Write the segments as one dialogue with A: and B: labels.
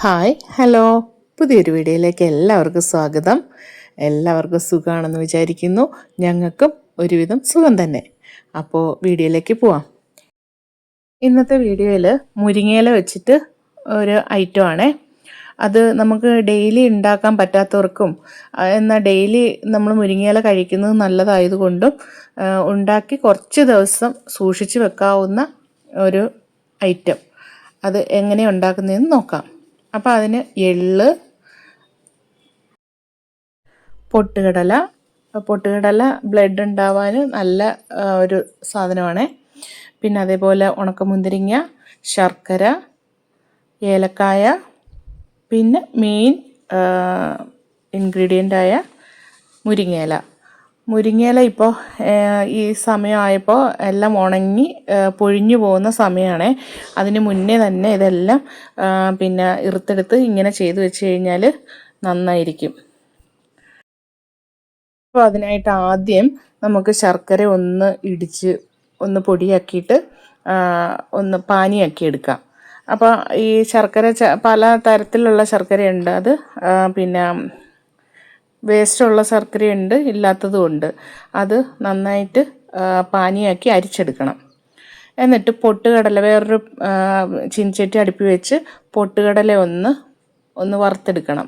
A: Hi hello. പുതിയൊരു വീഡിയോയിലേക്ക് എല്ലാവർക്കും സ്വാഗതം. എല്ലാവർക്കും സുഖമാണെന്ന് വിചാരിക്കുന്നു. ഞങ്ങൾക്കും ഒരുവിധം സുഖം തന്നെ. അപ്പോൾ വീഡിയോയിലേക്ക് പോവാം. ഇന്നത്തെ വീഡിയോയിൽ മുരിങ്ങയില വെച്ചിട്ട് ഒരു ഐറ്റം ആണേ. അത് നമുക്ക് ഡെയിലി ഉണ്ടാക്കാൻ പറ്റാത്തവർക്കും എന്നാൽ ഡെയിലി നമ്മൾ മുരിങ്ങയില കഴിക്കുന്നത് നല്ലതായതുകൊണ്ടും ഉണ്ടാക്കി കുറച്ച് ദിവസം സൂക്ഷിച്ച് വെക്കാവുന്ന ഒരു ഐറ്റം അത് എങ്ങനെ ഉണ്ടാക്കുന്നതെന്ന് നോക്കാം. അപ്പോൾ അതിന് എള്ള് പൊട്ടുകടല. പൊട്ടുകടല ബ്ലഡ് ഉണ്ടാവാൻ നല്ല ഒരു സാധനമാണ്. പിന്നെ അതേപോലെ ഉണക്കമുന്തിരിങ്ങ ശർക്കര ഏലക്കായ പിന്നെ മെയിൻ ഇൻഗ്രീഡിയന്റായ മുരിങ്ങയില. മുരിങ്ങയില ഇപ്പോൾ ഈ സമയമായപ്പോൾ എല്ലാം ഉണങ്ങി പൊഴിഞ്ഞു പോകുന്ന സമയമാണേ അതിന് മുന്നേ തന്നെ ഇതെല്ലാം പിന്നെ ഇറുത്തെടുത്ത് ഇങ്ങനെ ചെയ്തു വെച്ച് കഴിഞ്ഞാൽ നന്നായിരിക്കും. അപ്പോൾ അതിനായിട്ട് ആദ്യം നമുക്ക് ശർക്കര ഒന്ന് ഇടിച്ച് ഒന്ന് പൊടിയാക്കിയിട്ട് ഒന്ന് പാനിയാക്കി എടുക്കാം. അപ്പോൾ ഈ ശർക്കര പല തരത്തിലുള്ള ശർക്കരയുണ്ട്. അത് പിന്നെ വേസ്റ്റുള്ള ശർക്കരയുണ്ട് ഇല്ലാത്തതും ഉണ്ട്. അത് നന്നായിട്ട് പാനിയാക്കി അരിച്ചെടുക്കണം. എന്നിട്ട് പൊട്ടുകടല വേറൊരു ചിഞ്ചട്ടി അടുപ്പി വെച്ച് പൊട്ടുകടല ഒന്ന് ഒന്ന് വറുത്തെടുക്കണം.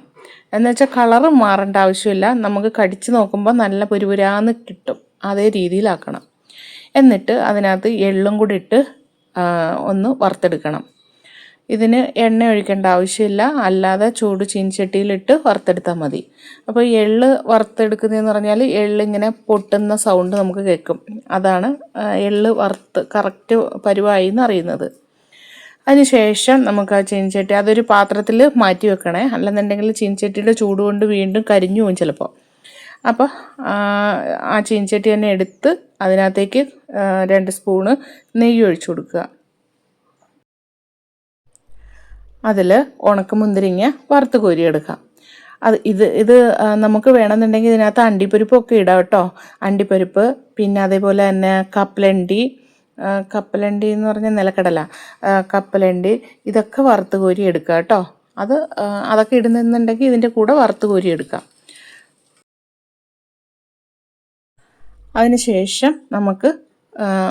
A: എന്നുവെച്ചാൽ കളറ് മാറേണ്ട ആവശ്യമില്ല. നമുക്ക് കടിച്ച് നോക്കുമ്പോൾ നല്ല പുരുപുരാന്ന് കിട്ടും. അതേ രീതിയിലാക്കണം. എന്നിട്ട് അതിനകത്ത് എള്ളും കൂടി ഇട്ട് ഒന്ന് വറുത്തെടുക്കണം. ഇതിന് എണ്ണ ഒഴിക്കേണ്ട ആവശ്യമില്ല. അല്ലാതെ ചൂട് ചീനിച്ചട്ടിയിലിട്ട് വറുത്തെടുത്താൽ മതി. അപ്പോൾ എള്ള് വറുത്തെടുക്കുന്നതെന്ന് പറഞ്ഞാൽ എള്ളിങ്ങനെ പൊട്ടുന്ന സൗണ്ട് നമുക്ക് കേൾക്കും. അതാണ് എള്ള് വറുത്ത് കറക്റ്റ് പരുവായി എന്ന് അറിയുന്നത്. അതിനുശേഷം നമുക്ക് ആ ചീനിച്ചട്ടി അതൊരു പാത്രത്തിൽ മാറ്റി വെക്കണേ. അല്ലെന്നുണ്ടെങ്കിൽ ചീനിച്ചട്ടിയുടെ ചൂട് കൊണ്ട് വീണ്ടും കരിഞ്ഞു പോകും ചിലപ്പോൾ അപ്പോൾ ആ, ചീനിച്ചട്ടി തന്നെ എടുത്ത് അതിനകത്തേക്ക് രണ്ട് സ്പൂണ് നെയ്യ് ഒഴിച്ചു കൊടുക്കുക. അതിൽ ഉണക്കമുന്തിരിങ്ങ വറുത്ത് കോരിയെടുക്കാം. അത് ഇത് ഇത് നമുക്ക് വേണമെന്നുണ്ടെങ്കിൽ ഇതിനകത്ത് അണ്ടിപ്പരിപ്പൊക്കെ ഇടാം കേട്ടോ. അണ്ടിപ്പരിപ്പ് പിന്നെ അതേപോലെ തന്നെ കപ്പലണ്ടി കപ്പലണ്ടി എന്ന് പറഞ്ഞാൽ നിലക്കടല കപ്പലണ്ടി ഇതൊക്കെ വറുത്ത് കോരി എടുക്കുക കേട്ടോ. അത് അതൊക്കെ ഇടുന്നുണ്ടെങ്കിൽ ഇതിന്റെ കൂടെ വറുത്ത് കോരി എടുക്കാം അതിനുശേഷം നമുക്ക്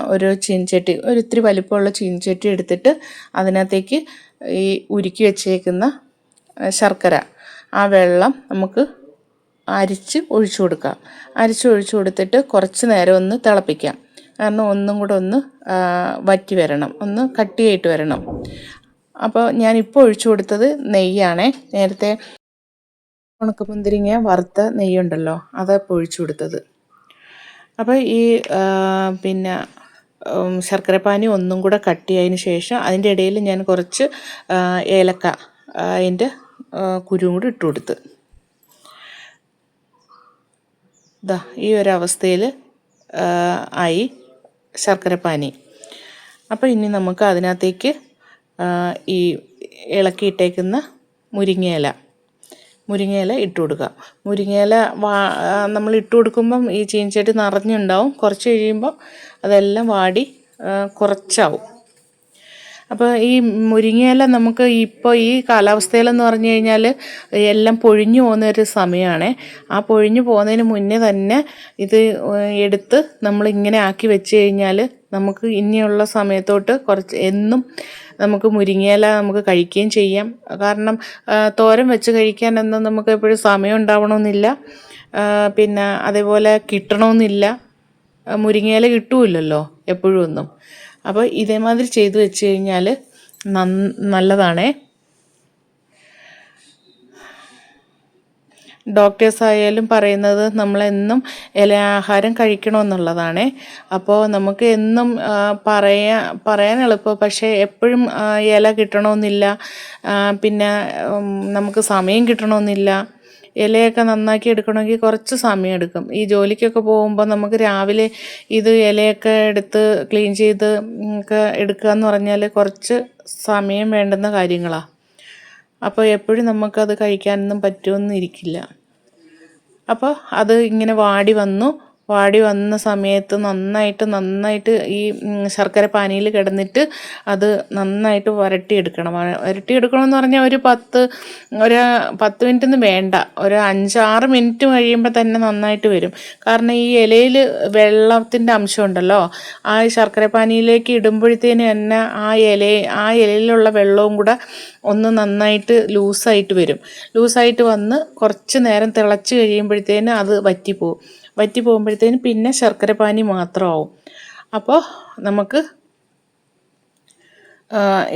A: ഒരു ചീൻചട്ടി ഒരു ഇത്തിരി വലിപ്പമുള്ള ചീൻചട്ടി എടുത്തിട്ട് അതിനകത്തേക്ക് ഈ ഉരുക്കി വെച്ചേക്കുന്ന ശർക്കര. ആ വെള്ളം നമുക്ക് അരിച്ച് ഒഴിച്ചു കൊടുക്കാം. അരിച്ച് ഒഴിച്ചു കൊടുത്തിട്ട് കുറച്ച് നേരം ഒന്ന് തിളപ്പിക്കാം. കാരണം ഒന്നും കൂടെ ഒന്ന് വറ്റി വരണം. ഒന്ന് കട്ടിയായിട്ട് വരണം. അപ്പോൾ ഞാനിപ്പോൾ ഒഴിച്ചു കൊടുത്തത് നെയ്യാണേ. നേരത്തെ ഉണക്കമുന്തിരിങ്ങ വറുത്ത നെയ്യുണ്ടല്ലോ അതാണ് ഒഴിച്ചു കൊടുത്തത്. അപ്പോൾ ഈ പിന്നെ ശർക്കരപ്പാനി ഒന്നും കൂടെ കട്ടിയായതിന് ശേഷം അതിന്റെ ഇടയിൽ ഞാൻ കുറച്ച് ഏലക്ക അതിന്റെ കുരുവും കൂടി ഇട്ട് കൊടുത്ത്. ഇതാ ഈ ഒരു അവസ്ഥയിൽ ആയി ശർക്കരപ്പാനി. അപ്പോൾ ഇനി നമുക്ക് അതിനകത്തേക്ക് ഈ ഇളക്കിയിട്ടേക്കുന്ന മുരിങ്ങയില. മുരിങ്ങയില ഇട്ട് കൊടുക്കുക. മുരിങ്ങയില വാ നമ്മൾ ഇട്ട് കൊടുക്കുമ്പം ഈ ചീനിച്ചട്ടി നിറഞ്ഞുണ്ടാവും. കുറച്ച് കഴിയുമ്പം അതെല്ലാം വാടി കുറച്ചാവും. അപ്പോൾ ഈ മുരിങ്ങയില നമുക്ക് ഇപ്പോൾ ഈ കാലാവസ്ഥയിലെന്ന് പറഞ്ഞു കഴിഞ്ഞാൽ എല്ലാം പൊഴിഞ്ഞു പോകുന്ന ഒരു സമയമാണ് ആ പൊഴിഞ്ഞു പോകുന്നതിന് മുന്നേ തന്നെ ഇത് എടുത്ത് നമ്മൾ ഇങ്ങനെ ആക്കി വെച്ച് കഴിഞ്ഞാൽ നമുക്ക് ഇനിയുള്ള സമയത്തോട്ട് കുറച്ച് എന്നും നമുക്ക് മുരിങ്ങയില നമുക്ക് കഴിക്കുകയും ചെയ്യാം. കാരണം തോരം തോരൻ വെച്ച് കഴിക്കാനൊന്നും നമുക്ക് എപ്പോഴും സമയം ഉണ്ടാവണമെന്നില്ല. പിന്നെ അതേപോലെ കിട്ടണമെന്നില്ല. മുരിങ്ങയില കിട്ടുമില്ലല്ലോ എപ്പോഴും ഒന്നും. അപ്പോൾ ഇതേമാതിരി ചെയ്തു വെച്ച് കഴിഞ്ഞാൽ നല്ലതാണേ. ഡോക്ടേഴ്സ് ആയാലും പറയുന്നത് നമ്മളെന്നും ഇല ആഹാരം കഴിക്കണമെന്നുള്ളതാണ്. അപ്പോൾ നമുക്ക് എന്നും പറയാ പറയാൻ എളുപ്പം. പക്ഷേ എപ്പോഴും ഇല കിട്ടണമെന്നില്ല. പിന്നെ നമുക്ക് സമയം കിട്ടണമെന്നില്ല. ഇലയൊക്കെ നന്നാക്കി എടുക്കണമെങ്കിൽ കുറച്ച് സമയം എടുക്കും. ഈ ജോലിക്കൊക്കെ പോകുമ്പോൾ നമുക്ക് രാവിലെ ഇത് ഇലയൊക്കെ എടുത്ത് ക്ലീൻ ചെയ്ത് ഒക്കെ എടുക്കുക എന്ന് പറഞ്ഞാൽ കുറച്ച് സമയം വേണ്ടുന്ന കാര്യങ്ങളാണ് അപ്പോൾ എപ്പോഴും നമുക്കത് കഴിക്കാനൊന്നും പറ്റുമെന്നിരിക്കില്ല അപ്പോൾ അത് ഇങ്ങനെ വാടി വന്നു. വാടി വന്ന സമയത്ത് നന്നായിട്ട് നന്നായിട്ട് ഈ ശർക്കര പാനിയിൽ കിടന്നിട്ട് അത് നന്നായിട്ട് വരട്ടിയെടുക്കണം. വരട്ടിയെടുക്കണമെന്ന് പറഞ്ഞാൽ ഒരു പത്ത് ഒരു പത്ത് മിനിറ്റ് ഒന്നും വേണ്ട. ഒരു അഞ്ചാറ് മിനിറ്റ് കഴിയുമ്പോൾ തന്നെ നന്നായിട്ട് വരും. കാരണം ഈ ഇലയിൽ വെള്ളത്തിന്റെ അംശം ഉണ്ടല്ലോ ആ ശർക്കര പാനിയിലേക്ക് ഇടുമ്പോഴത്തേന് തന്നെ ആ ഇല ആ ഇലയിലുള്ള വെള്ളവും കൂടെ ഒന്ന് നന്നായിട്ട് ലൂസായിട്ട് വരും. ലൂസായിട്ട് വന്ന് കുറച്ച് നേരം തിളച്ച് കഴിയുമ്പോഴത്തേന് അത് വറ്റിപ്പോവും. വറ്റി പോകുമ്പോഴത്തേന് പിന്നെ ശർക്കര പാനി മാത്രമാവും. അപ്പോൾ നമുക്ക്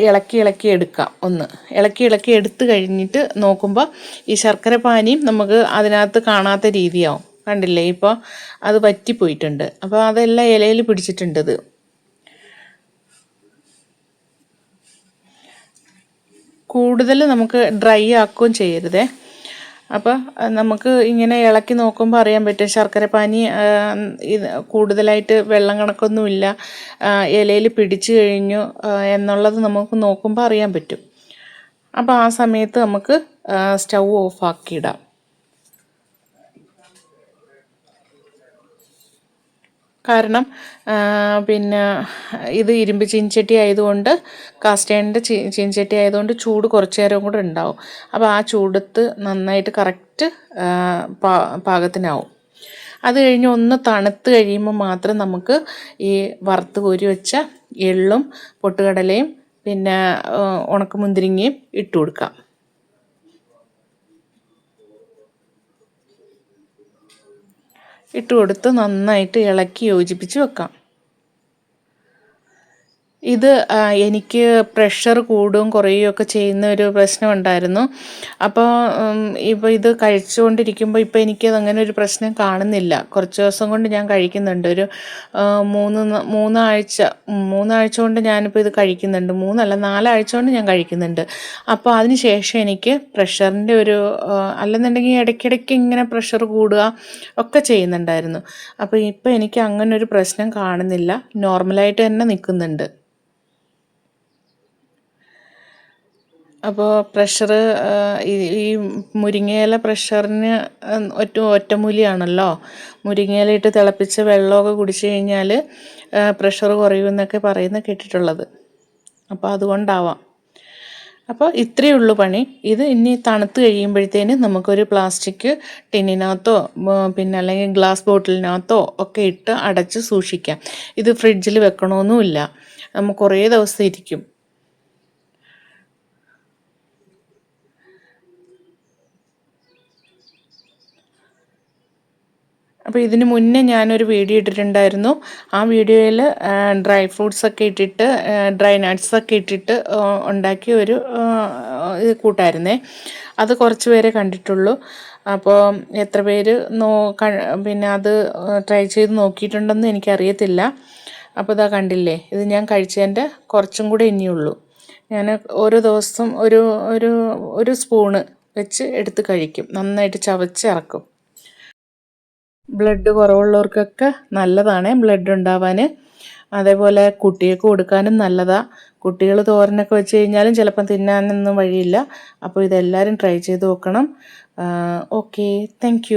A: ഇളക്കി ഇളക്കി എടുക്കാം ഒന്ന്. ഇളക്കി ഇളക്കി എടുത്തു കഴിഞ്ഞിട്ട് നോക്കുമ്പോൾ ഈ ശർക്കര പാനിയും നമുക്ക് അതിനകത്ത് കാണാത്ത രീതിയാവും. കണ്ടില്ലേ? ഇപ്പോൾ അത് വറ്റിപ്പോയിട്ടുണ്ട് അപ്പോൾ അതെല്ലാം ഇലയിൽ പിടിച്ചിട്ടുണ്ടത് കൂടുതൽ നമുക്ക് ഡ്രൈ ആക്കുകയും ചെയ്യരുതേ. അപ്പോൾ നമുക്ക് ഇങ്ങനെ ഇളക്കി നോക്കുമ്പോൾ അറിയാൻ പറ്റും. ശർക്കര പാനി ഇത് കൂടുതലായിട്ട് വെള്ളം കണക്കൊന്നുമില്ല. ഇലയിൽ പിടിച്ചു കഴിഞ്ഞു എന്നുള്ളത് നമുക്ക് നോക്കുമ്പോൾ അറിയാൻ പറ്റും. അപ്പോൾ ആ സമയത്ത് നമുക്ക് സ്റ്റൗ ഓഫാക്കിയിടാം കാരണം പിന്നെ ഇത് ഇരുമ്പ് ചീൻചട്ടി ആയതുകൊണ്ട് കാസ്റ്റേണിന്റെ ചീ ആയതുകൊണ്ട് ചൂട് കുറച്ച് നേരം കൂടെ ഉണ്ടാവും. അപ്പോൾ ആ ചൂടത്ത് നന്നായിട്ട് കറക്റ്റ് പാകത്തിനാവും. അത് കഴിഞ്ഞ് ഒന്ന് തണുത്ത് കഴിയുമ്പോൾ മാത്രം നമുക്ക് ഈ വറുത്ത് കോരി വെച്ച എള്ളും പൊട്ടുകടലയും പിന്നെ ഉണക്കമുന്തിരിങ്ങയും ഇട്ട് കൊടുക്കാം. ഇട്ട് കൊടുത്ത് നന്നായിട്ട് ഇളക്കി യോജിപ്പിച്ച് വെക്കാം. ഇത് എനിക്ക് പ്രഷർ കൂടുകയും കുറയുകയും ഒക്കെ ചെയ്യുന്ന ഒരു പ്രശ്നമുണ്ടായിരുന്നു അപ്പോൾ ഇപ്പോൾ ഇത് കഴിച്ചുകൊണ്ടിരിക്കുമ്പോൾ ഇപ്പോൾ എനിക്കത് അങ്ങനെ ഒരു പ്രശ്നം കാണുന്നില്ല. കുറച്ച് ദിവസം കൊണ്ട് ഞാൻ കഴിക്കുന്നുണ്ട്. ഒരു മൂന്ന് മൂന്നാഴ്ച മൂന്നാഴ്ച കൊണ്ട് ഞാനിപ്പോൾ ഇത് കഴിക്കുന്നുണ്ട്. മൂന്നല്ല നാലാഴ്ച കൊണ്ട് ഞാൻ കഴിക്കുന്നുണ്ട്. അപ്പോൾ അതിന് ശേഷം എനിക്ക് പ്രഷറിന്റെ ഒരു അല്ലെന്നുണ്ടെങ്കിൽ ഇടയ്ക്കിടയ്ക്ക് ഇങ്ങനെ പ്രഷർ കൂടുക ഒക്കെ ചെയ്യുന്നുണ്ടായിരുന്നു. അപ്പോൾ ഇപ്പോൾ എനിക്ക് അങ്ങനെ ഒരു പ്രശ്നം കാണുന്നില്ല. നോർമലായിട്ട് തന്നെ നിൽക്കുന്നുണ്ട്. അപ്പോൾ പ്രഷർ ഈ മുരിങ്ങയില പ്രഷറിന് ഒറ്റ ഒറ്റമൂലിയാണല്ലോ. മുരിങ്ങയില ഇട്ട് തിളപ്പിച്ച വെള്ളമൊക്കെ കുടിച്ച് കഴിഞ്ഞാൽ പ്രഷർ കുറയുമെന്നൊക്കെ പറയുന്ന കേട്ടിട്ടുള്ളത്. അപ്പോൾ അതുകൊണ്ടാവാം. അപ്പോൾ ഇത്രയേ ഉള്ളൂ പണി. ഇത് ഇനി തണുത്ത് കഴിയുമ്പോഴത്തേന് നമുക്കൊരു പ്ലാസ്റ്റിക് ടിന്നിനകത്തോ പിന്നെ അല്ലെങ്കിൽ ഗ്ലാസ് ബോട്ടിലിനകത്തോ ഒക്കെ ഇട്ട് അടച്ച് സൂക്ഷിക്കാം. ഇത് ഫ്രിഡ്ജിൽ വെക്കണമെന്നുമില്ല നമുക്ക് കുറേ ദിവസം ഇരിക്കും. അപ്പോൾ ഇതിന് മുന്നേ ഞാനൊരു വീഡിയോ ഇട്ടിട്ടുണ്ടായിരുന്നു. ആ വീഡിയോയിൽ ഡ്രൈ ഫ്രൂട്ട്സ് ഒക്കെ ഇട്ടിട്ട് ഡ്രൈ നട്ട്സ് ഒക്കെ ഇട്ടിട്ട് ഉണ്ടാക്കിയ ഒരു കൂട്ടായിരുന്നേ. അത് കുറച്ച് പേരെ കണ്ടിട്ടുള്ളൂ. അപ്പോൾ എത്ര പേര് നോ പിന്നെ അത് ട്രൈ ചെയ്ത് നോക്കിയിട്ടുണ്ടെന്ന് എനിക്കറിയത്തില്ല. അപ്പോൾ ഇതാ കണ്ടില്ലേ ഇത് ഞാൻ കഴിച്ചതിന്റെ കുറച്ചും കൂടെ ഇനിയുള്ളൂ. ഞാൻ ഓരോ ദിവസം ഒരു ഒരു ഒരു സ്പൂണ് വെച്ച് എടുത്ത് കഴിക്കും. നന്നായിട്ട് ചവച്ചിറക്കും ബ്ലഡ് കുറവുള്ളവർക്കൊക്കെ നല്ലതാണ് ബ്ലഡ് ഉണ്ടാവാൻ അതേപോലെ കുട്ടികൾക്ക് കൊടുക്കാനും നല്ലതാണ് കുട്ടികൾ തോരനൊക്കെ വെച്ച് കഴിഞ്ഞാലും ചിലപ്പം തിന്നാനൊന്നും വഴിയില്ല. അപ്പോൾ ഇതെല്ലാവരും ട്രൈ ചെയ്ത് നോക്കണം. Okay thank